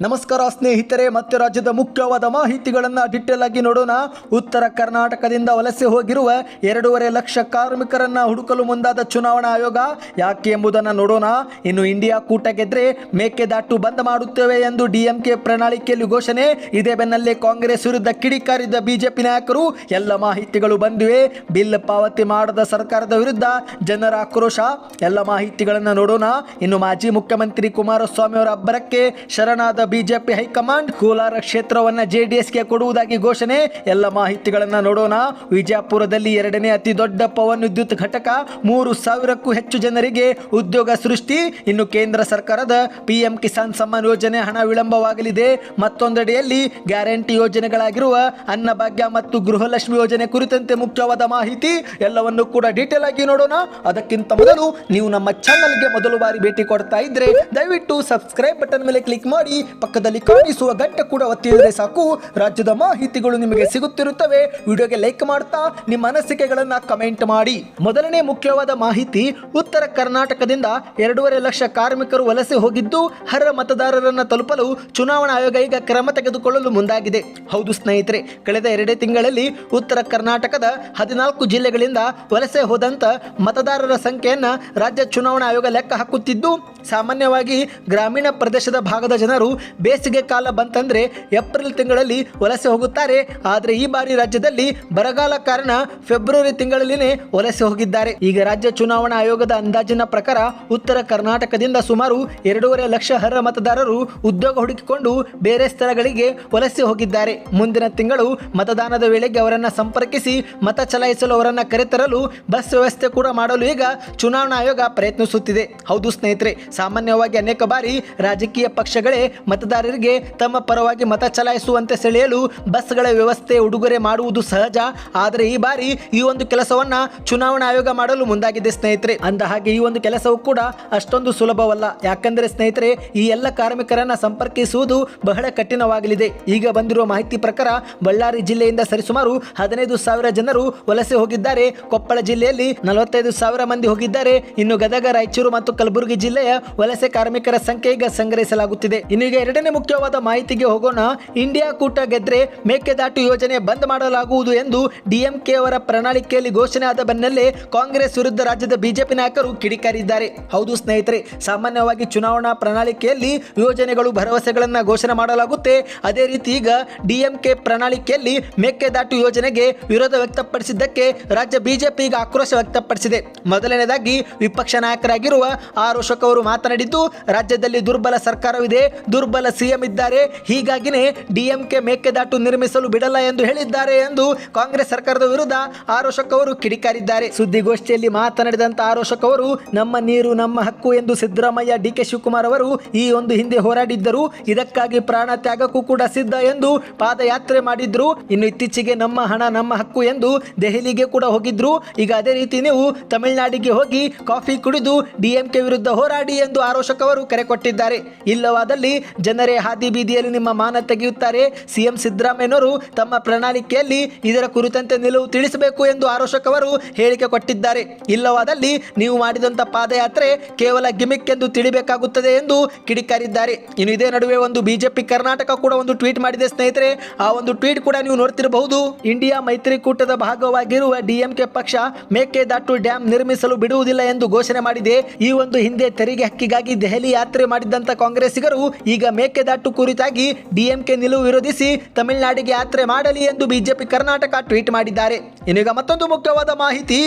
ನಮಸ್ಕಾರ ಸ್ನೇಹಿತರೆ, ಮತ್ತೆ ರಾಜ್ಯದ ಮುಖ್ಯವಾದ ಮಾಹಿತಿಗಳನ್ನು ಡಿಟೇಲ್ ಆಗಿ ನೋಡೋಣ. ಉತ್ತರ ಕರ್ನಾಟಕದಿಂದ ವಲಸೆ ಹೋಗಿರುವ ಎರಡೂವರೆ ಲಕ್ಷ ಕಾರ್ಮಿಕರನ್ನ ಹುಡುಕಲು ಮುಂದಾದ ಚುನಾವಣಾ ಆಯೋಗ ಯಾಕೆ ಎಂಬುದನ್ನು ನೋಡೋಣ. ಇನ್ನು ಇಂಡಿಯಾ ಕೂಟ ಗೆದ್ರೆ ಮೇಕೆದಾಟು ಬಂದ್ ಮಾಡುತ್ತೇವೆ ಎಂದು ಡಿಎಂಕೆ ಪ್ರಣಾಳಿಕೆಯಲ್ಲಿ ಘೋಷಣೆ. ಇದೇ ಬೆನ್ನಲ್ಲೇ ಕಾಂಗ್ರೆಸ್ ವಿರುದ್ಧ ಕಿಡಿಕಾರಿದ್ದ ಬಿಜೆಪಿ ನಾಯಕರು, ಎಲ್ಲ ಮಾಹಿತಿಗಳು ಬಂದಿವೆ. ಬಿಲ್ ಪಾವತಿ ಮಾಡದ ಸರ್ಕಾರದ ವಿರುದ್ಧ ಜನರ ಆಕ್ರೋಶ. ಎಲ್ಲ ಮಾಹಿತಿಗಳನ್ನು ನೋಡೋಣ. ಇನ್ನು ಮಾಜಿ ಮುಖ್ಯಮಂತ್ರಿ ಕುಮಾರಸ್ವಾಮಿ ಅವರ ಅಬ್ಬರಕ್ಕೆ ಶರಣಾದ ಬಿಜೆಪಿ ಹೈಕಮಾಂಡ್ ಕೋಲಾರ ಕ್ಷೇತ್ರವನ್ನ ಜೆಡಿಎಸ್ಗೆ ಕೊಡುವುದಾಗಿ ಘೋಷಣೆ. ಎಲ್ಲ ಮಾಹಿತಿಗಳನ್ನ ನೋಡೋಣ. ವಿಜಯಪುರದಲ್ಲಿ ಎರಡನೇ ಅತಿ ದೊಡ್ಡ ಪವನ್ ವಿದ್ಯುತ್ ಘಟಕ ಮೂರು ಸಾವಿರಕ್ಕೂ ಹೆಚ್ಚು ಜನರಿಗೆ ಉದ್ಯೋಗ ಸೃಷ್ಟಿ. ಇನ್ನು ಕೇಂದ್ರ ಸರ್ಕಾರದ ಪಿಎಂ ಕಿಸಾನ್ ಸಮ್ಮಾನ್ ಯೋಜನೆ ಹಣ ವಿಳಂಬವಾಗಲಿದೆ. ಮತ್ತೊಂದೆಡೆಯಲ್ಲಿ ಗ್ಯಾರಂಟಿ ಯೋಜನೆಗಳಾಗಿರುವ ಅನ್ನಭಾಗ್ಯ ಮತ್ತು ಗೃಹಲಕ್ಷ್ಮಿ ಯೋಜನೆ ಕುರಿತಂತೆ ಮುಖ್ಯವಾದ ಮಾಹಿತಿ. ಎಲ್ಲವನ್ನು ಕೂಡ ಡೀಟೇಲ್ ಆಗಿ ನೋಡೋಣ. ಅದಕ್ಕಿಂತ ಮೊದಲು ನೀವು ನಮ್ಮ ಚಾನಲ್ಗೆ ಮೊದಲು ಬಾರಿ ಭೇಟಿ ಕೊಡ್ತಾ ಇದ್ರೆ ದಯವಿಟ್ಟು ಸಬ್ಸ್ಕ್ರೈಬ್ ಬಟನ್ ಮೇಲೆ ಕ್ಲಿಕ್ ಮಾಡಿ ಪಕ್ಕದಲ್ಲಿ ಕಾಣಿಸುವ ಗಂಟೆ ಕೂಡ ಒತ್ತಿದರೆ ಸಾಕು. ರಾಜ್ಯದ ಮಾಹಿತಿಗಳು ನಿಮಗೆ ಸಿಗುತ್ತಿರುತ್ತವೆ. ವಿಡಿಯೋಗೆ ಲೈಕ್ ಮಾಡ್ತಾ, ನಿಮ್ಮ ಅನಿಸಿಕೆಗಳನ್ನ ಕಮೆಂಟ್ ಮಾಡಿ. ಮೊದಲನೇ ಮುಖ್ಯವಾದ ಮಾಹಿತಿ, ಉತ್ತರ ಕರ್ನಾಟಕದಿಂದ ಎರಡೂವರೆ ಲಕ್ಷ ಕಾರ್ಮಿಕರು ವಲಸೆ ಹೋಗಿದ್ದು ಹರ ಮತದಾರರನ್ನ ತಲುಪಲು ಚುನಾವಣಾ ಆಯೋಗ ಈಗ ಕ್ರಮ ತೆಗೆದುಕೊಳ್ಳಲು ಮುಂದಾಗಿದೆ. ಹೌದು ಸ್ನೇಹಿತರೆ, ಕಳೆದ ಎರಡೇ ತಿಂಗಳಲ್ಲಿ ಉತ್ತರ ಕರ್ನಾಟಕದ ಹದಿನಾಲ್ಕು ಜಿಲ್ಲೆಗಳಿಂದ ವಲಸೆ ಹೋದಂತ ಮತದಾರರ ಸಂಖ್ಯೆಯನ್ನ ರಾಜ್ಯ ಚುನಾವಣಾ ಆಯೋಗ ಲೆಕ್ಕ ಹಾಕುತ್ತಿದ್ದು, ಸಾಮಾನ್ಯವಾಗಿ ಗ್ರಾಮೀಣ ಪ್ರದೇಶದ ಭಾಗದ ಜನರು ಬೇಸಿಗೆ ಕಾಲ ಬಂತಂದ್ರೆ ಏಪ್ರಿಲ್ ತಿಂಗಳಲ್ಲಿ ವಲಸೆ ಹೋಗುತ್ತಾರೆ. ಆದರೆ ಈ ಬಾರಿ ರಾಜ್ಯದಲ್ಲಿ ಬರಗಾಲ ಕಾರಣ ಫೆಬ್ರವರಿ ತಿಂಗಳಲ್ಲಿನೇ ವಲಸೆ ಹೋಗಿದ್ದಾರೆ. ಈಗ ರಾಜ್ಯ ಚುನಾವಣಾ ಆಯೋಗದ ಅಂದಾಜಿನ ಪ್ರಕಾರ ಉತ್ತರ ಕರ್ನಾಟಕದಿಂದ ಸುಮಾರು ಎರಡೂವರೆ ಲಕ್ಷ ಅರ್ಹ ಮತದಾರರು ಉದ್ಯೋಗ ಹುಡುಕಿಕೊಂಡು ಬೇರೆ ಸ್ಥಳಗಳಿಗೆ ವಲಸೆ ಹೋಗಿದ್ದಾರೆ. ಮುಂದಿನ ತಿಂಗಳು ಮತದಾನದ ವೇಳೆಗೆ ಅವರನ್ನ ಸಂಪರ್ಕಿಸಿ ಮತ ಚಲಾಯಿಸಲು ಅವರನ್ನ ಕರೆತರಲು ಬಸ್ ವ್ಯವಸ್ಥೆ ಕೂಡ ಮಾಡಲು ಈಗ ಚುನಾವಣಾ ಆಯೋಗ ಪ್ರಯತ್ನಿಸುತ್ತಿದೆ. ಹೌದು ಸ್ನೇಹಿತರೆ, ಸಾಮಾನ್ಯವಾಗಿ ಅನೇಕ ಬಾರಿ ರಾಜಕೀಯ ಪಕ್ಷಗಳೇ ಮತದಾರರಿಗೆ ತಮ್ಮ ಪರವಾಗಿ ಮತ ಚಲಾಯಿಸುವಂತೆ ಸೆಳೆಯಲು ಬಸ್ಗಳ ವ್ಯವಸ್ಥೆ ಉಡುಗೊರೆ ಮಾಡುವುದು ಸಹಜ. ಆದರೆ ಈ ಬಾರಿ ಈ ಒಂದು ಕೆಲಸವನ್ನ ಚುನಾವಣಾ ಆಯೋಗ ಮಾಡಲು ಮುಂದಾಗಿದೆ ಸ್ನೇಹಿತರೆ. ಅಂದ ಹಾಗೆ ಈ ಒಂದು ಕೆಲಸವು ಕೂಡ ಅಷ್ಟೊಂದು ಸುಲಭವಲ್ಲ. ಯಾಕಂದರೆ ಸ್ನೇಹಿತರೆ, ಈ ಎಲ್ಲ ಕಾರ್ಮಿಕರನ್ನ ಸಂಪರ್ಕಿಸುವುದು ಬಹಳ ಕಠಿಣವಾಗಲಿದೆ. ಈಗ ಬಂದಿರುವ ಮಾಹಿತಿ ಪ್ರಕಾರ ಬಳ್ಳಾರಿ ಜಿಲ್ಲೆಯಿಂದ ಸರಿಸುಮಾರು ಹದಿನೈದು ಸಾವಿರ ಜನರು ವಲಸೆ ಹೋಗಿದ್ದಾರೆ. ಕೊಪ್ಪಳ ಜಿಲ್ಲೆಯಲ್ಲಿ ನಲವತ್ತೈದು ಸಾವಿರ ಮಂದಿ ಹೋಗಿದ್ದಾರೆ. ಇನ್ನು ಗದಗ, ರಾಯಚೂರು ಮತ್ತು ಕಲಬುರಗಿ ಜಿಲ್ಲೆಯ ವಲಸೆ ಕಾರ್ಮಿಕರ ಸಂಖ್ಯೆ ಈಗ ಸಂಗ್ರಹಿಸಲಾಗುತ್ತಿದೆ. ಇನ್ನು ಈಗ ಎರಡನೇ ಮುಖ್ಯವಾದ ಮಾಹಿತಿಗೆ ಹೋಗೋಣ. ಇಂಡಿಯಾ ಕೂಟ ಗೆದ್ರೆ ಮೇಕೆದಾಟು ಯೋಜನೆ ಬಂದ್ ಮಾಡಲಾಗುವುದು ಎಂದು ಡಿಎಂಕೆ ಅವರ ಪ್ರಣಾಳಿಕೆಯಲ್ಲಿ ಘೋಷಣೆ ಆದ ಬೆನ್ನಲ್ಲೇ ಕಾಂಗ್ರೆಸ್ ವಿರುದ್ಧ ರಾಜ್ಯದ ಬಿಜೆಪಿ ನಾಯಕರು ಕಿಡಿಕಾರಿದ್ದಾರೆ. ಹೌದು ಸ್ನೇಹಿತರೆ, ಸಾಮಾನ್ಯವಾಗಿ ಚುನಾವಣಾ ಪ್ರಣಾಳಿಕೆಯಲ್ಲಿ ಯೋಜನೆಗಳು, ಭರವಸೆಗಳನ್ನ ಘೋಷಣೆ ಮಾಡಲಾಗುತ್ತೆ. ಅದೇ ರೀತಿ ಈಗ ಡಿಎಂಕೆ ಪ್ರಣಾಳಿಕೆಯಲ್ಲಿ ಮೇಕೆದಾಟು ಯೋಜನೆಗೆ ವಿರೋಧ ವ್ಯಕ್ತಪಡಿಸಿದ್ದಕ್ಕೆ ರಾಜ್ಯ ಬಿಜೆಪಿ ಈಗ ಆಕ್ರೋಶ ವ್ಯಕ್ತಪಡಿಸಿದೆ. ಮೊದಲನೇದಾಗಿ ವಿಪಕ್ಷ ನಾಯಕರಾಗಿರುವ ಆರ್ ಅಶೋಕ್ ಅವರು ಮಾತನಾಡಿದ್ದು, ರಾಜ್ಯದಲ್ಲಿ ದುರ್ಬಲ ಸರ್ಕಾರವಿದೆ, ದುರ್ಬಲ ಸಿಎಂ ಇದ್ದಾರೆ. ಹೀಗಾಗಿನೇ ಡಿಎಂಕೆ ಮೇಕೆದಾಟು ನಿರ್ಮಿಸಲು ಬಿಡಲ್ಲ ಎಂದು ಹೇಳಿದ್ದಾರೆ ಎಂದು ಕಾಂಗ್ರೆಸ್ ಸರ್ಕಾರದ ವಿರುದ್ಧ ಆರೋಶಕ್ ಅವರು ಕಿಡಿಕಾರಿದ್ದಾರೆ. ಸುದ್ದಿಗೋಷ್ಠಿಯಲ್ಲಿ ಮಾತನಾಡಿದಂತ ಆರೋಶಕ್ ಅವರು, ನಮ್ಮ ನೀರು, ನಮ್ಮ ಹಕ್ಕು ಎಂದು ಸಿದ್ದರಾಮಯ್ಯ ಡಿಕೆ ಶಿವಕುಮಾರ್ ಅವರು ಈ ಒಂದು ಹಿಂದೆ ಹೋರಾಡಿದ್ದರು. ಇದಕ್ಕಾಗಿ ಪ್ರಾಣ ತ್ಯಾಗಕ್ಕೂ ಕೂಡ ಸಿದ್ಧ ಎಂದು ಪಾದಯಾತ್ರೆ ಮಾಡಿದ್ರು. ಇನ್ನು ಇತ್ತೀಚೆಗೆ ನಮ್ಮ ಹಣ, ನಮ್ಮ ಹಕ್ಕು ಎಂದು ದೆಹಲಿಗೆ ಕೂಡ ಹೋಗಿದ್ರು. ಈಗ ಅದೇ ರೀತಿ ನೀವು ತಮಿಳುನಾಡಿಗೆ ಹೋಗಿ ಕಾಫಿ ಕುಡಿದು ಡಿಎಂಕೆ ವಿರುದ್ಧ ಹೋರಾಡಿ ಎಂದು ಆರೋಷಕ್ ಅವರು ಕರೆ ಕೊಟ್ಟಿದ್ದಾರೆ. ಇಲ್ಲವಾದಲ್ಲಿ ಜನರೇ ಹಾದಿ ಬೀದಿಯಲ್ಲಿ ನಿಮ್ಮ ಮಾನ ತೆಗೆಯುತ್ತಾರೆ. ಸಿಎಂ ಸಿದ್ದರಾಮಯ್ಯನವರು ತಮ್ಮ ಪ್ರಣಾಳಿಕೆಯಲ್ಲಿ ಇದರ ಕುರಿತಂತೆ ನಿಲುವು ತಿಳಿಸಬೇಕು ಎಂದು ಆರೋಷಕ್ ಅವರು ಹೇಳಿಕೆ ಕೊಟ್ಟಿದ್ದಾರೆ. ಇಲ್ಲವಾದಲ್ಲಿ ನೀವು ಮಾಡಿದಂಥ ಪಾದಯಾತ್ರೆ ಕೇವಲ ಗಿಮಿಕ್ ಎಂದು ತಿಳಿಬೇಕಾಗುತ್ತದೆ ಎಂದು ಕಿಡಿಕಾರಿದ್ದಾರೆ. ಇನ್ನು ಇದೇ ನಡುವೆ ಒಂದು ಬಿಜೆಪಿ ಕರ್ನಾಟಕ ಕೂಡ ಒಂದು ಟ್ವೀಟ್ ಮಾಡಿದೆ ಸ್ನೇಹಿತರೆ. ಆ ಒಂದು ಟ್ವೀಟ್ ಕೂಡ ನೀವು ನೋಡ್ತಿರಬಹುದು. ಇಂಡಿಯಾ ಮೈತ್ರಿಕೂಟದ ಭಾಗವಾಗಿರುವ ಡಿಎಂಕೆ ಪಕ್ಷ ಮೇಕೆದಾಟು ಡ್ಯಾಂ ನಿರ್ಮಿಸಲು ಬಿಡುವುದಿಲ್ಲ ಎಂದು ಘೋಷಣೆ ಮಾಡಿದೆ. ಈ ಒಂದು ಹಿಂದೆ ತೆರಿಗೆ ಹಕ್ಕಿಗಾಗಿ ದೆಹಲಿ ಯಾತ್ರೆ ಮಾಡಿದ್ದಂತ ಕಾಂಗ್ರೆಸ್ಸಿಗರು ಈಗ ಮೇಕೆದಾಟು ಕುರಿತಾಗಿ ಡಿಎಂಕೆ ನಿಲುವು ವಿರೋಧಿಸಿ ತಮಿಳುನಾಡಿಗೆ ಯಾತ್ರೆ ಮಾಡಲಿ ಎಂದು ಬಿಜೆಪಿ ಕರ್ನಾಟಕ ಟ್ವೀಟ್ ಮಾಡಿದ್ದಾರೆ. ಇನ್ನೀಗ ಮತ್ತೊಂದು ಮುಖ್ಯವಾದ ಮಾಹಿತಿ.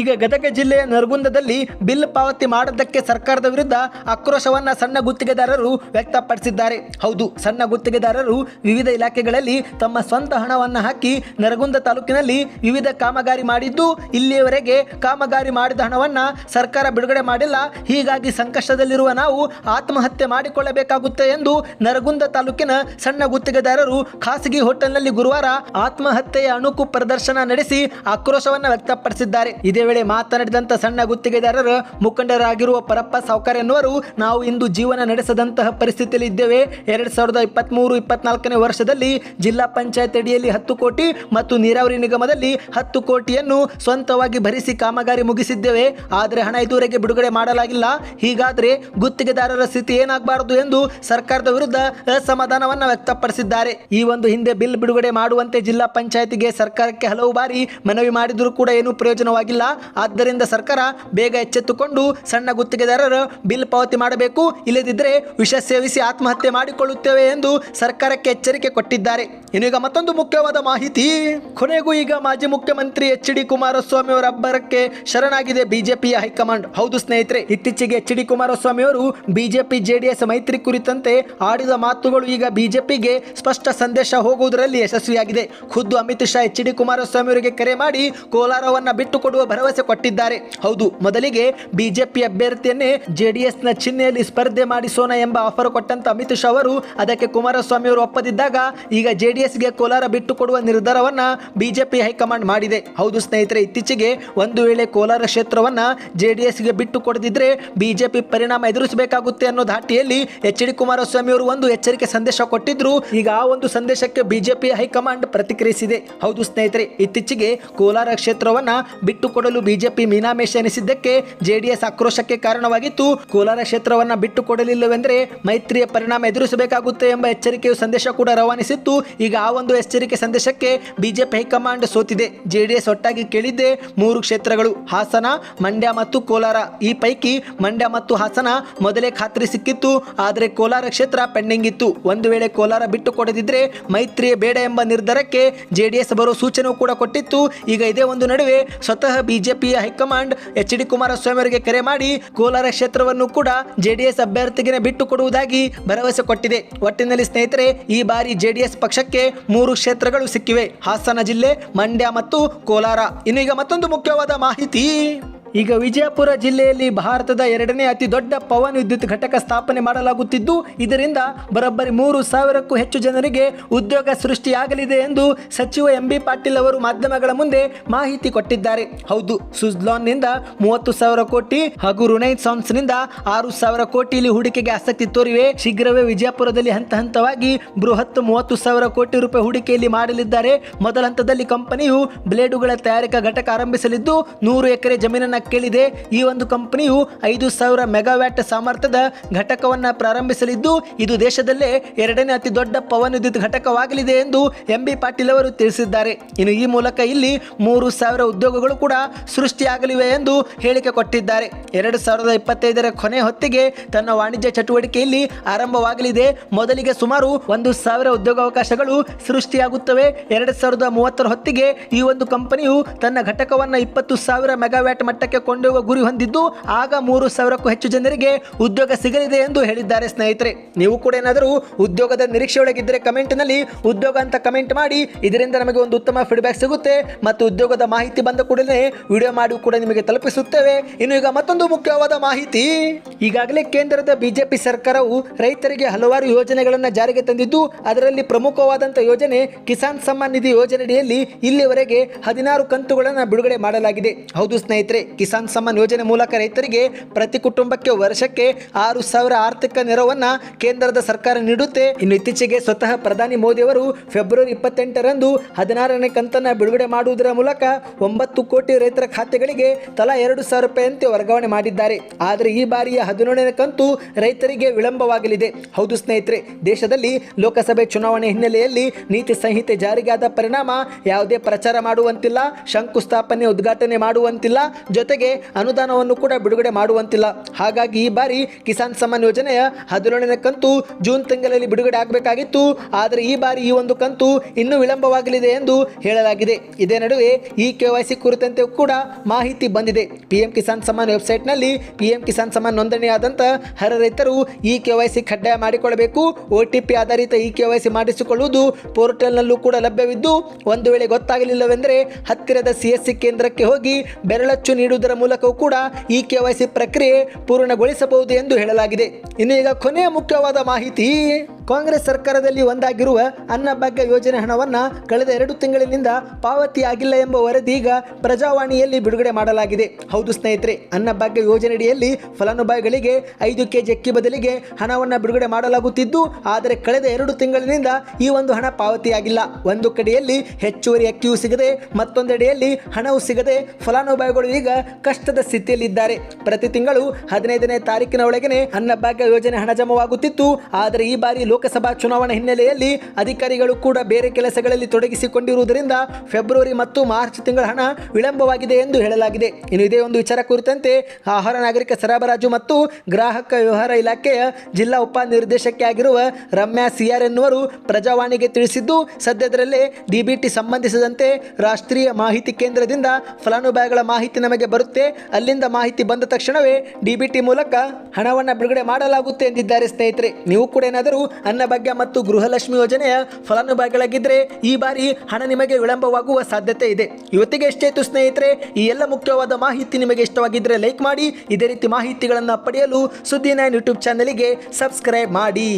ಈಗ ಗದಗ ಜಿಲ್ಲೆಯ ನರಗುಂದದಲ್ಲಿ ಬಿಲ್ ಪಾವತಿ ಮಾಡದಕ್ಕೆ ಸರ್ಕಾರದ ವಿರುದ್ಧ ಆಕ್ರೋಶವನ್ನ ಸಣ್ಣ ಗುತ್ತಿಗೆದಾರರು ವ್ಯಕ್ತಪಡಿಸಿದ್ದಾರೆ. ಹೌದು, ಸಣ್ಣ ಗುತ್ತಿಗೆದಾರರು ವಿವಿಧ ಇಲಾಖೆಗಳಲ್ಲಿ ತಮ್ಮ ಸ್ವಂತ ಹಣವನ್ನು ಹಾಕಿ ನರಗುಂದ ತಾಲೂಕಿನಲ್ಲಿ ವಿವಿಧ ಕಾಮಗಾರಿ ಮಾಡಿದ್ದು, ಇಲ್ಲಿಯವರೆಗೆ ಕಾಮಗಾರಿ ಮಾಡಿದ ಹಣವನ್ನ ಸರ್ಕಾರ ಬಿಡುಗಡೆ ಮಾಡಿಲ್ಲ. ಹೀಗಾಗಿ ಸಂಕಷ್ಟದಲ್ಲಿರುವ ನಾವು ಆತ್ಮಹತ್ಯೆ ಮಾಡಿಕೊಳ್ಳಬೇಕಾಗುತ್ತೆ ಎಂದು ನರಗುಂದ ತಾಲೂಕಿನ ಸಣ್ಣ ಗುತ್ತಿಗೆದಾರರು ಖಾಸಗಿ ಹೋಟೆಲ್ನಲ್ಲಿ ಗುರುವಾರ ಆತ್ಮಹತ್ಯೆಯ ಅಣುಕು ಪ್ರದರ್ಶನ ನಡೆಸಿ ಆಕ್ರೋಶವನ್ನ ವ್ಯಕ್ತಪಡಿಸಿದ್ದಾರೆ. ಇದೇ ವೇಳೆ ಮಾತನಾಡಿದಂತ ಸಣ್ಣ ಗುತ್ತಿಗೆದಾರರ ಮುಖಂಡರಾಗಿರುವ ಪರಪ್ಪ ಸಾವ್ಕಾರ ಎನ್ನುವರು ನಾವು ಇಂದು ಜೀವನ ನಡೆಸದಂತಹ ಪರಿಸ್ಥಿತಿಯಲ್ಲಿ ಇದ್ದೇವೆ. ಎರಡ್ ಸಾವಿರದ ಇಪ್ಪತ್ಮೂರು, ಇಪ್ಪತ್ನಾಲ್ಕನೇ ವರ್ಷದಲ್ಲಿ ಜಿಲ್ಲಾ ಪಂಚಾಯತ್ ಅಡಿಯಲ್ಲಿ ಹತ್ತು ಕೋಟಿ ಮತ್ತು ನೀರಾವರಿ ನಿಗಮದಲ್ಲಿ ಹತ್ತು ಕೋಟಿಯನ್ನು ಸ್ವಂತವಾಗಿ ಭರಿಸಿ ಕಾಮಗಾರಿ ಮುಗಿಸಿದ್ದೇವೆ. ಆದರೆ ಹಣ ಇದುವರೆಗೆ ಬಿಡುಗಡೆ ಮಾಡಲಾಗಿಲ್ಲ. ಹೀಗಾದ್ರೆ ಗುತ್ತಿಗೆದಾರರ ಸ್ಥಿತಿ ಏನಾಗಬಾರದು ಎಂದು ಸರ್ಕಾರ ಸರ್ಕಾರದ ವಿರುದ್ಧ ಅಸಮಾಧಾನವನ್ನ ವ್ಯಕ್ತಪಡಿಸಿದ್ದಾರೆ. ಈ ಒಂದು ಹಿಂದೆ ಬಿಲ್ ಬಿಡುಗಡೆ ಮಾಡುವಂತೆ ಜಿಲ್ಲಾ ಪಂಚಾಯತಿಗೆ ಸರ್ಕಾರಕ್ಕೆ ಹಲವು ಬಾರಿ ಮನವಿ ಮಾಡಿದರೂ ಕೂಡ ಏನೂ ಪ್ರಯೋಜನವಾಗಿಲ್ಲ. ಆದ್ದರಿಂದ ಸರ್ಕಾರ ಬೇಗ ಎಚ್ಚೆತ್ತುಕೊಂಡು ಸಣ್ಣ ಗುತ್ತಿಗೆದಾರರು ಬಿಲ್ ಪಾವತಿ ಮಾಡಬೇಕು. ಇಲ್ಲದಿದ್ದರೆ ವಿಷ ಸೇವಿಸಿ ಆತ್ಮಹತ್ಯೆ ಮಾಡಿಕೊಳ್ಳುತ್ತೇವೆ ಎಂದು ಸರ್ಕಾರಕ್ಕೆ ಎಚ್ಚರಿಕೆ ಕೊಟ್ಟಿದ್ದಾರೆ. ಇನ್ನೀಗ ಮತ್ತೊಂದು ಮುಖ್ಯವಾದ ಮಾಹಿತಿ. ಕೊನೆಗೂ ಈಗ ಮಾಜಿ ಮುಖ್ಯಮಂತ್ರಿ ಎಚ್ ಡಿ ಕುಮಾರಸ್ವಾಮಿ ಅವರ ಅಬ್ಬರಕ್ಕೆ ಶರಣಾಗಿದೆ ಬಿಜೆಪಿಯ ಹೈಕಮಾಂಡ್. ಹೌದು ಸ್ನೇಹಿತರೆ, ಇತ್ತೀಚೆಗೆ ಎಚ್ ಡಿ ಕುಮಾರಸ್ವಾಮಿ ಅವರು ಬಿಜೆಪಿ ಜೆಡಿಎಸ್ ಮೈತ್ರಿ ಕುರಿತಂತೆ ಆಡಿದ ಮಾತುಗಳು ಈಗ ಬಿಜೆಪಿಗೆ ಸ್ಪಷ್ಟ ಸಂದೇಶ ಹೋಗುವುದರಲ್ಲಿ ಯಶಸ್ವಿಯಾಗಿದೆ. ಖುದ್ದು ಅಮಿತ್ ಶಾ, ಎಚ್ ಡಿ ಕುಮಾರಸ್ವಾಮಿ ಅವರಿಗೆ ಕರೆ ಮಾಡಿ ಕೋಲಾರವನ್ನ ಬಿಟ್ಟುಕೊಡುವ ಭರವಸೆ ಕೊಟ್ಟಿದ್ದಾರೆ. ಹೌದು, ಮೊದಲಿಗೆ ಬಿಜೆಪಿ ಅಭ್ಯರ್ಥಿಯನ್ನೇ ಜೆಡಿಎಸ್ನ ಚಿಹ್ನೆಯಲ್ಲಿ ಸ್ಪರ್ಧೆ ಮಾಡಿಸೋಣ ಎಂಬ ಆಫರ್ ಕೊಟ್ಟಂತ ಅಮಿತ್ ಶಾ ಅವರು, ಅದಕ್ಕೆ ಕುಮಾರಸ್ವಾಮಿ ಅವರು ಒಪ್ಪದಿದ್ದಾಗ ಈಗ ಜೆಡಿಎಸ್ಗೆ ಕೋಲಾರ ಬಿಟ್ಟುಕೊಡುವ ನಿರ್ಧಾರವನ್ನ ಬಿಜೆಪಿ ಹೈಕಮಾಂಡ್ ಮಾಡಿದೆ. ಹೌದು ಸ್ನೇಹಿತರೆ, ಇತ್ತೀಚೆಗೆ ಒಂದು ವೇಳೆ ಕೋಲಾರ ಕ್ಷೇತ್ರವನ್ನ ಜೆಡಿಎಸ್ಗೆ ಬಿಟ್ಟು ಕೊಡದಿದ್ರೆ ಬಿಜೆಪಿ ಪರಿಣಾಮ ಎದುರಿಸಬೇಕಾಗುತ್ತೆ ಅನ್ನೋ ಧಾಟಿಯಲ್ಲಿ ಎಚ್ ಡಿ ಕುಮಾರಸ್ವಾಮಿ ಅವರು ಒಂದು ಎಚ್ಚರಿಕೆ ಸಂದೇಶ ಕೊಟ್ಟಿದ್ರು. ಈಗ ಆ ಒಂದು ಸಂದೇಶಕ್ಕೆ ಬಿಜೆಪಿ ಹೈಕಮಾಂಡ್ ಪ್ರತಿಕ್ರಿಯಿಸಿದೆ. ಹೌದು ಸ್ನೇಹಿತರೆ, ಇತ್ತೀಚೆಗೆ ಕೋಲಾರ ಕ್ಷೇತ್ರವನ್ನ ಬಿಟ್ಟುಕೊಡಲು ಬಿಜೆಪಿ ಮೀನಾಮೇಷ ಎನಿಸಿದ್ದಕ್ಕೆ ಜೆಡಿಎಸ್ ಆಕ್ರೋಶಕ್ಕೆ ಕಾರಣವಾಗಿತ್ತು. ಕೋಲಾರ ಕ್ಷೇತ್ರವನ್ನ ಬಿಟ್ಟು ಕೊಡಲಿಲ್ಲವೆಂದರೆ ಮೈತ್ರಿಯ ಪರಿಣಾಮ ಎದುರಿಸಬೇಕಾಗುತ್ತೆ ಎಂಬ ಎಚ್ಚರಿಕೆಯು ಸಂದೇಶ ಕೂಡ ರವಾನಿಸಿತ್ತು. ಈಗ ಆ ಒಂದು ಎಚ್ಚರಿಕೆ ಸಂದೇಶಕ್ಕೆ ಬಿಜೆಪಿ ಹೈಕಮಾಂಡ್ ಸೋತಿದೆ. ಜೆಡಿಎಸ್ ಒಟ್ಟಾಗಿ ಕೇಳಿದ್ದೆ, ಮೂರು ಕ್ಷೇತ್ರಗಳು ಹಾಸನ, ಮಂಡ್ಯ ಮತ್ತು ಕೋಲಾರ. ಈ ಪೈಕಿ ಮಂಡ್ಯ ಮತ್ತು ಹಾಸನ ಮೊದಲೇ ಖಾತ್ರಿ ಸಿಕ್ಕಿತ್ತು. ಆದರೆ ಕೋಲಾರ ಕ್ಷೇತ್ರ ಪೆಂಡಿಂಗ್ ಇತ್ತು. ಒಂದು ವೇಳೆ ಕೋಲಾರ ಬಿಟ್ಟು ಕೊಡದಿದ್ರೆ ಮೈತ್ರಿ ಬೇಡ ಎಂಬ ನಿರ್ಧಾರಕ್ಕೆ ಜೆಡಿಎಸ್ ಬರೋ ಸೂಚನೆ ಕೂಡ ಕೊಟ್ಟಿತ್ತು. ಈಗ ಇದೇ ಒಂದು ನಡುವೆ ಸ್ವತಃ ಬಿಜೆಪಿಯ ಹೈಕಮಾಂಡ್ ಎಚ್ ಡಿ ಕುಮಾರಸ್ವಾಮಿ ಅವರಿಗೆ ಕರೆ ಮಾಡಿ ಕೋಲಾರ ಕ್ಷೇತ್ರವನ್ನು ಕೂಡ ಜೆಡಿಎಸ್ ಅಭ್ಯರ್ಥಿಗೆ ಬಿಟ್ಟು ಕೊಡುವುದಾಗಿ ಭರವಸೆ ಕೊಟ್ಟಿದೆ. ಒಟ್ಟಿನಲ್ಲಿ ಸ್ನೇಹಿತರೆ, ಈ ಬಾರಿ ಜೆಡಿಎಸ್ ಪಕ್ಷಕ್ಕೆ ಮೂರು ಕ್ಷೇತ್ರಗಳು ಸಿಕ್ಕಿವೆ. ಹಾಸನ ಜಿಲ್ಲೆ, ಮಂಡ್ಯ ಮತ್ತು ಕೋಲಾರ. ಇನ್ನು ಈಗ ಮತ್ತೊಂದು ಮುಖ್ಯವಾದ ಮಾಹಿತಿ. ಈಗ ವಿಜಯಪುರ ಜಿಲ್ಲೆಯಲ್ಲಿ ಭಾರತದ ಎರಡನೇ ಅತಿ ದೊಡ್ಡ ಪವನ್ ವಿದ್ಯುತ್ ಘಟಕ ಸ್ಥಾಪನೆ ಮಾಡಲಾಗುತ್ತಿದ್ದು, ಇದರಿಂದ ಬರೋಬ್ಬರಿ ಮೂರು ಸಾವಿರಕ್ಕೂ ಹೆಚ್ಚು ಜನರಿಗೆ ಉದ್ಯೋಗ ಸೃಷ್ಟಿಯಾಗಲಿದೆ ಎಂದು ಸಚಿವ ಎಂ ಬಿ ಪಾಟೀಲ್ ಅವರು ಮಾಧ್ಯಮಗಳ ಮುಂದೆ ಮಾಹಿತಿ ಕೊಟ್ಟಿದ್ದಾರೆ. ಹೌದು, ಸುಜ್ಲಾನ್ನಿಂದ ಮೂವತ್ತು ಸಾವಿರ ಕೋಟಿ ಹಾಗೂ ರುನೈನ್ಸಾನ್ಸ್ನಿಂದ ಆರು ಸಾವಿರ ಕೋಟಿ ಇಲ್ಲಿ ಹೂಡಿಕೆಗೆ ಆಸಕ್ತಿ ತೋರಿವೆ. ಶೀಘ್ರವೇ ವಿಜಯಪುರದಲ್ಲಿ ಹಂತ ಹಂತವಾಗಿ ಬೃಹತ್ ಮೂವತ್ತು ಸಾವಿರ ಕೋಟಿ ರೂಪಾಯಿ ಹೂಡಿಕೆಯಲ್ಲಿ ಮಾಡಲಿದ್ದಾರೆ. ಮೊದಲ ಹಂತದಲ್ಲಿ ಕಂಪನಿಯು ಬ್ಲೇಡುಗಳ ತಯಾರಿಕಾ ಘಟಕ ಆರಂಭಿಸಲಿದ್ದು, ನೂರು ಎಕರೆ ಜಮೀನನ್ನ ಕೇಳಿದೆ, ಈ ಒಂದು ಕಂಪನಿಯು ಐದು ಸಾವಿರ ಮೆಗಾವ್ಯಾಟ್ ಸಾಮರ್ಥ್ಯದ ಘಟಕವನ್ನು ಪ್ರಾರಂಭಿಸಲಿದ್ದು, ಇದು ದೇಶದಲ್ಲೇ ಎರಡನೇ ಅತಿ ದೊಡ್ಡ ಪವನ್ ವಿದ್ಯುತ್ ಘಟಕವಾಗಲಿದೆ ಎಂದು ಎಂ ಬಿ ಪಾಟೀಲ್ ಅವರು ತಿಳಿಸಿದ್ದಾರೆ. ಇನ್ನು ಈ ಮೂಲಕ ಇಲ್ಲಿ ಮೂರು ಸಾವಿರ ಉದ್ಯೋಗಗಳು ಕೂಡ ಸೃಷ್ಟಿಯಾಗಲಿವೆ ಎಂದು ಹೇಳಿಕೆ ಕೊಟ್ಟಿದ್ದಾರೆ. ಎರಡು ಸಾವಿರದ ಇಪ್ಪತ್ತೈದರ ಕೊನೆ ಹೊತ್ತಿಗೆ ತನ್ನ ವಾಣಿಜ್ಯ ಚಟುವಟಿಕೆಯಲ್ಲಿ ಆರಂಭವಾಗಲಿದೆ. ಮೊದಲಿಗೆ ಸುಮಾರು ಒಂದು ಸಾವಿರ ಉದ್ಯೋಗಾವಕಾಶಗಳು ಸೃಷ್ಟಿಯಾಗುತ್ತವೆ. ಎರಡು ಸಾವಿರದ ಮೂವತ್ತರ ಹೊತ್ತಿಗೆ ಈ ಒಂದು ಕಂಪನಿಯು ತನ್ನ ಘಟಕವನ್ನು ಇಪ್ಪತ್ತು ಸಾವಿರ ಮೆಗಾವ್ಯಾಟ್ ಮಟ್ಟಕ್ಕೆ ಕೊಂಡೊಯ್ಯುವ ಗುರಿ ಹೊಂದಿದ್ದು ಆಗ ಮೂರು ಸಾವಿರಕ್ಕೂ ಹೆಚ್ಚು ಜನರಿಗೆ ಉದ್ಯೋಗ ಸಿಗಲಿದೆ ಎಂದು ಹೇಳಿದ್ದಾರೆ ಸ್ನೇಹಿತರೆ. ನೀವು ಕೂಡ ಏನಾದರೂ ಉದ್ಯೋಗದ ನಿರೀಕ್ಷೆಯೊಳಗಿದ್ದರೆ ಕಮೆಂಟ್ನಲ್ಲಿ ಉದ್ಯೋಗ ಅಂತ ಕಮೆಂಟ್ ಮಾಡಿ, ಇದರಿಂದ ನಮಗೆ ಒಂದು ಉತ್ತಮ ಫೀಡ್ಬ್ಯಾಕ್ ಸಿಗುತ್ತೆ ಮತ್ತು ಉದ್ಯೋಗದ ಮಾಹಿತಿ ಬಂದ ಕೂಡಲೇ ವಿಡಿಯೋ ಮಾಡಿ ಕೂಡ ನಿಮಗೆ ತಲುಪಿಸುತ್ತೇವೆ. ಇನ್ನು ಈಗ ಮತ್ತೊಂದು ಮುಖ್ಯವಾದ ಮಾಹಿತಿ. ಈಗಾಗಲೇ ಕೇಂದ್ರದ ಬಿಜೆಪಿ ಸರ್ಕಾರವು ರೈತರಿಗೆ ಹಲವಾರು ಯೋಜನೆಗಳನ್ನು ಜಾರಿಗೆ ತಂದಿದ್ದು, ಅದರಲ್ಲಿ ಪ್ರಮುಖವಾದಂಥ ಯೋಜನೆ ಕಿಸಾನ್ ಸಮ್ಮಾನ್ ನಿಧಿ ಯೋಜನೆಯಡಿಯಲ್ಲಿ ಇಲ್ಲಿವರೆಗೆ ಹದಿನಾರು ಕಂತುಗಳನ್ನು ಬಿಡುಗಡೆ ಮಾಡಲಾಗಿದೆ. ಹೌದು ಸ್ನೇಹಿತರೆ ಕಿಸಾನ್ ಸಮ್ಮಾನ್ ಯೋಜನೆ ಮೂಲಕ ರೈತರಿಗೆ ಪ್ರತಿ ಕುಟುಂಬಕ್ಕೆ ವರ್ಷಕ್ಕೆ ಆರು ಸಾವಿರ ಆರ್ಥಿಕ ನೆರವನ್ನ ಕೇಂದ್ರದ ಸರ್ಕಾರ ನೀಡುತ್ತೆ. ಇನ್ನು ಇತ್ತೀಚೆಗೆ ಸ್ವತಃ ಪ್ರಧಾನಿ ಮೋದಿ ಅವರು ಫೆಬ್ರವರಿ ಇಪ್ಪತ್ತೆಂಟರಂದು ಹದಿನಾರನೇ ಕಂತನ್ನ ಬಿಡುಗಡೆ ಮಾಡುವುದರ ಮೂಲಕ ಒಂಬತ್ತು ಕೋಟಿ ರೈತರ ಖಾತೆಗಳಿಗೆ ತಲಾ ಎರಡು ಸಾವಿರ ರೂಪಾಯಿಯಂತೆ ವರ್ಗಾವಣೆ ಮಾಡಿದ್ದಾರೆ. ಆದರೆ ಈ ಬಾರಿಯ ಹದಿನೇಳನೇ ಕಂತು ರೈತರಿಗೆ ವಿಳಂಬವಾಗಲಿದೆ. ಹೌದು ಸ್ನೇಹಿತರೆ, ದೇಶದಲ್ಲಿ ಲೋಕಸಭೆ ಚುನಾವಣೆ ಹಿನ್ನೆಲೆಯಲ್ಲಿ ನೀತಿ ಸಂಹಿತೆ ಜಾರಿಗಾದ ಪರಿಣಾಮ ಯಾವುದೇ ಪ್ರಚಾರ ಮಾಡುವಂತಿಲ್ಲ, ಶಂಕುಸ್ಥಾಪನೆ ಉದ್ಘಾಟನೆ ಮಾಡುವಂತಿಲ್ಲ ಜೊತೆಗೆ ಅನುದಾನವನ್ನು ಕೂಡ ಬಿಡುಗಡೆ ಮಾಡುವಂತಿಲ್ಲ. ಹಾಗಾಗಿ ಈ ಬಾರಿ ಕಿಸಾನ್ ಸಮ್ಮಾನ್ ಯೋಜನೆಯ ಹದಿನೇಳನೇ ಕಂತು ಜೂನ್ ತಿಂಗಳಲ್ಲಿ ಬಿಡುಗಡೆ ಆಗಬೇಕಾಗಿತ್ತು. ಆದರೆ ಈ ಬಾರಿ ಈ ಒಂದು ಕಂತು ಇನ್ನೂ ವಿಳಂಬವಾಗಲಿದೆ ಎಂದು ಹೇಳಲಾಗಿದೆ. ಇದೇ ನಡುವೆ ಈ ಕೆ ವೈ ಸಿ ಕುರಿತಂತೆ ಕೂಡ ಮಾಹಿತಿ ಬಂದಿದೆ. ಪಿಎಂ ಕಿಸಾನ್ ಸಮ್ಮಾನ್ ವೆಬ್ಸೈಟ್ನಲ್ಲಿ ಪಿಎಂ ಕಿಸಾನ್ ಸಮ್ಮಾನ್ ನೋಂದಣಿಯಾದಂಥ ಹರ ರೈತರು ಈ ಕೆ ವೈ ಸಿ ಕಡ್ಡಾಯ ಮಾಡಿಕೊಳ್ಳಬೇಕು. ಒ ಟಿ ಪಿ ಆಧಾರಿತ ಈ ಕೆ ವೈ ಸಿ ಮಾಡಿಸಿಕೊಳ್ಳುವುದು ಪೋರ್ಟಲ್ನಲ್ಲೂ ಕೂಡ ಲಭ್ಯವಿದ್ದು, ಒಂದು ವೇಳೆ ಗೊತ್ತಾಗಲಿಲ್ಲವೆಂದರೆ ಹತ್ತಿರದ ಸಿ ಸಿ ಕೇಂದ್ರಕ್ಕೆ ಹೋಗಿ ಬೆರಳಚ್ಚು ನೀಡುವುದರ ಮೂಲಕವೂ ಕೂಡ ಈ ಕೆ ವೈ ಸಿ ಪ್ರಕ್ರಿಯೆ ಪೂರ್ಣಗೊಳಿಸಬಹುದು ಎಂದು ಹೇಳಲಾಗಿದೆ. ಇನ್ನು ಈಗ ಕೊನೆಯ ಮುಖ್ಯವಾದ ಮಾಹಿತಿ. ಕಾಂಗ್ರೆಸ್ ಸರ್ಕಾರದಲ್ಲಿ ಒಂದಾಗಿರುವ ಅನ್ನಭಾಗ್ಯ ಯೋಜನೆ ಹಣವನ್ನು ಕಳೆದ ಎರಡು ತಿಂಗಳಿನಿಂದ ಪಾವತಿಯಾಗಿಲ್ಲ ಎಂಬ ವರದಿ ಈಗ ಪ್ರಜಾವಾಣಿಯಲ್ಲಿ ಬಿಡುಗಡೆ ಮಾಡಲಾಗಿದೆ. ಹೌದು ಸ್ನೇಹಿತರೆ ಅನ್ನಭಾಗ್ಯ ಯೋಜನೆಯಡಿಯಲ್ಲಿ ಫಲಾನುಭವಿಗಳಿಗೆ ಐದು ಕೆಜಿ ಅಕ್ಕಿ ಬದಲಿಗೆ ಹಣವನ್ನು ಬಿಡುಗಡೆ ಮಾಡಲಾಗುತ್ತಿದ್ದು, ಆದರೆ ಕಳೆದ ಎರಡು ತಿಂಗಳಿನಿಂದ ಈ ಒಂದು ಹಣ ಪಾವತಿಯಾಗಿಲ್ಲ. ಒಂದು ಕಡೆಯಲ್ಲಿ ಹೆಚ್ಚುವರಿ ಅಕ್ಕಿಯೂ ಸಿಗದೆ, ಮತ್ತೊಂದೆಡೆಯಲ್ಲಿ ಹಣವೂ ಸಿಗದೆ ಫಲಾನುಭವಿಗಳು ಈಗ ಕಷ್ಟದ ಸ್ಥಿತಿಯಲ್ಲಿದ್ದಾರೆ. ಪ್ರತಿ ತಿಂಗಳು ಹದಿನೈದನೇ ತಾರೀಕಿನ ಒಳಗನೆ ಅನ್ನಭಾಗ್ಯ ಯೋಜನೆ ಹಣ ಜಮವಾಗುತ್ತಿತ್ತು, ಆದರೆ ಈ ಬಾರಿ ಲೋಕಸಭಾ ಚುನಾವಣಾ ಹಿನ್ನೆಲೆಯಲ್ಲಿ ಅಧಿಕಾರಿಗಳು ಕೂಡ ಬೇರೆ ಕೆಲಸಗಳಲ್ಲಿ ತೊಡಗಿಸಿಕೊಂಡಿರುವುದರಿಂದ ಫೆಬ್ರವರಿ ಮತ್ತು ಮಾರ್ಚ್ ತಿಂಗಳ ಹಣ ವಿಳಂಬವಾಗಿದೆ ಎಂದು ಹೇಳಲಾಗಿದೆ. ಇನ್ನು ಇದೇ ಒಂದು ವಿಚಾರ ಕುರಿತಂತೆ ಆಹಾರ ನಾಗರಿಕ ಸರಬರಾಜು ಮತ್ತು ಗ್ರಾಹಕ ವ್ಯವಹಾರ ಇಲಾಖೆಯ ಜಿಲ್ಲಾ ಉಪ ನಿರ್ದೇಶಕಿ ಆಗಿರುವ ರಮ್ಯಾ ಸಿಆರ್ ಎನ್ನುವರು ಪ್ರಜಾವಾಣಿಗೆ ತಿಳಿಸಿದ್ದು ಸದ್ಯದರಲ್ಲೇ ಡಿಬಿಟಿ ಸಂಬಂಧಿಸಿದಂತೆ ರಾಷ್ಟ್ರೀಯ ಮಾಹಿತಿ ಕೇಂದ್ರದಿಂದ ಫಲಾನುಭವಿಗಳ ಮಾಹಿತಿ ನಮಗೆ ಬರುತ್ತೆ. ಅಲ್ಲಿಂದ ಮಾಹಿತಿ ಬಂದ ತಕ್ಷಣವೇ ಡಿಬಿಟಿ ಮೂಲಕ ಹಣವನ್ನು ಬಿಡುಗಡೆ ಮಾಡಲಾಗುತ್ತೆ ಎಂದಿದ್ದಾರೆ ಸ್ನೇಹಿತರೆ. ನೀವು ಕೂಡ ಏನಾದರೂ ಅನ್ನಭಾಗ್ಯ ಮತ್ತು ಗೃಹಲಕ್ಷ್ಮಿ ಯೋಜನೆಯ ಫಲಾನುಭವಿಗಳಾಗಿದ್ದರೆ ಈ ಬಾರಿ ಹಣ ನಿಮಗೆ ವಿಳಂಬವಾಗುವ ಸಾಧ್ಯತೆ ಇದೆ. ಇವತ್ತಿಗೆ ಎಷ್ಟೇತು ಸ್ನೇಹಿತರೆ, ಈ ಎಲ್ಲ ಮುಖ್ಯವಾದ ಮಾಹಿತಿ ನಿಮಗೆ ಇಷ್ಟವಾಗಿದ್ದರೆ ಲೈಕ್ ಮಾಡಿ, ಇದೇ ರೀತಿ ಮಾಹಿತಿಗಳನ್ನು ಪಡೆಯಲು ಸುದ್ದಿ ನೈನ್ ಯೂಟ್ಯೂಬ್ ಚಾನಲಿಗೆ ಸಬ್ಸ್ಕ್ರೈಬ್ ಮಾಡಿ.